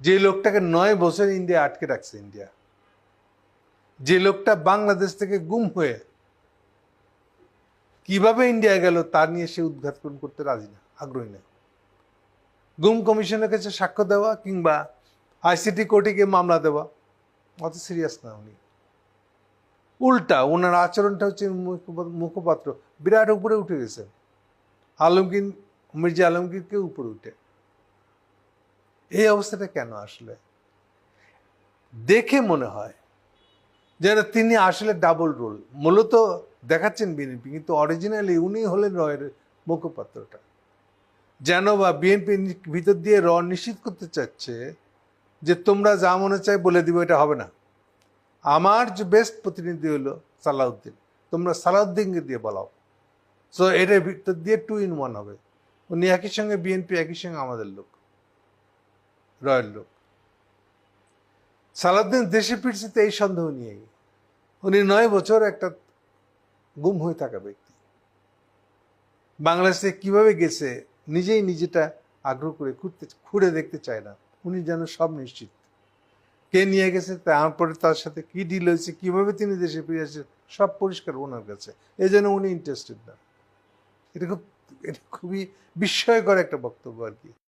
যে লোকটাকে নয় বছর ইন্ডিয়া আটকে রাখছে, ইন্ডিয়া। যে লোকটা বাংলাদেশ থেকে গুম হয়ে কীভাবে ইন্ডিয়া গেল তা নিয়ে সে উদ্ঘাটন করতে রাজি না, আগ্রহী না। গুম কমিশনের কাছে সাক্ষ্য দেওয়া কিংবা আইসিটি কোর্টে গিয়ে মামলা দেওয়া, অত সিরিয়াস না উনি। উল্টা ওনার আচরণটা হচ্ছে মুখপা- মুখপাত্র, বিরাট উপরে উঠে গেছে। আলমগীর, মির্জা আলমগীরকে উপরে উঠে। এই অবস্থাটা কেন আসলে? দেখে মনে হয় যেন তিনি আসলে ডাবল রোল মূলত দেখাচ্ছেন বিএনপি কিন্তু অরিজিনালি উনি হলেন রয়ের মুখপাত্রটা। যেন বা বিএনপি ভিতর দিয়ে র নিশ্চিত করতে চাচ্ছে যে তোমরা যা মনে চাই বলে দিব, এটা হবে না। আমার যে বেস্ট প্রতিনিধি হলো সালাউদ্দিন। তোমরা সালাউদ্দিনকে দিয়ে বলাও। সো এটার ভিতর দিয়ে টু ইন ওয়ান হবে। উনি একই সঙ্গে বিএনপি একই সঙ্গে আমাদের লোক। রয়্যাল লোক। সালাউদ্দিন দেশে ফিরছে তো এই সন্দেহ নিয়েই। উনি নয় বছর একটা গুম হয়ে থাকা ব্যক্তি। বাংলাদেশে কীভাবে গেছে, নিজেই নিজেটা আগ্রহ করে খুঁড়তে, খুঁড়ে দেখতে চায় না। উনি যেন সব নিশ্চিত। কে নিয়ে গেছে তারপরে তার সাথে কি ডিল হয়েছে, কীভাবে তিনি দেশে ফিরে আসছে সব পরিষ্কার ওনার কাছে। এই জন্য উনি ইন্টারেস্টেড না। এটা খুব, এটা খুবই বিস্ময়কর একটা বক্তব্য আর কি।